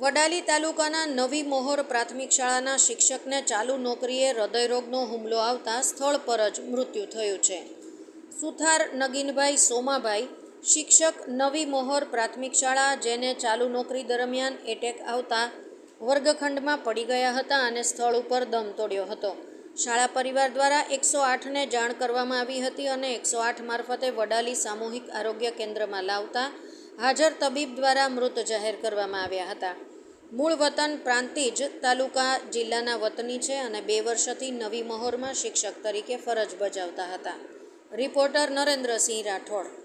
વડાલી તાલુકાના નવી મોહર પ્રાથમિક શાળાના શિક્ષકને ચાલુ નોકરીએ હૃદયરોગનો હુમલો આવતા સ્થળ પર જ મૃત્યુ થયું છે. સુથાર નગીનભાઈ સોમાભાઈ, શિક્ષક નવી મોહર પ્રાથમિક શાળા જેને ચાલુ નોકરી દરમિયાન એટેક આવતા વર્ગખંડમાં પડી ગયા હતા અને સ્થળ ઉપર દમ તોડ્યો હતો. શાળા પરિવાર દ્વારા એકસો આઠને જાણ કરવામાં આવી હતી અને એકસો આઠ મારફતે વડાલી સામૂહિક આરોગ્ય કેન્દ્રમાં લાવતા હાજર તબીબ દ્વારા મૃત જાહેર કરવામાં આવ્યા હતા. મૂળ વતન પ્રાંતિજ તાલુકા જિલ્લાના વતની છે અને બે વર્ષથી નવી મહોરમાં શિક્ષક તરીકે ફરજ બજાવતા હતા. રિપોર્ટર નરેન્દ્રસિંહ રાઠોડ.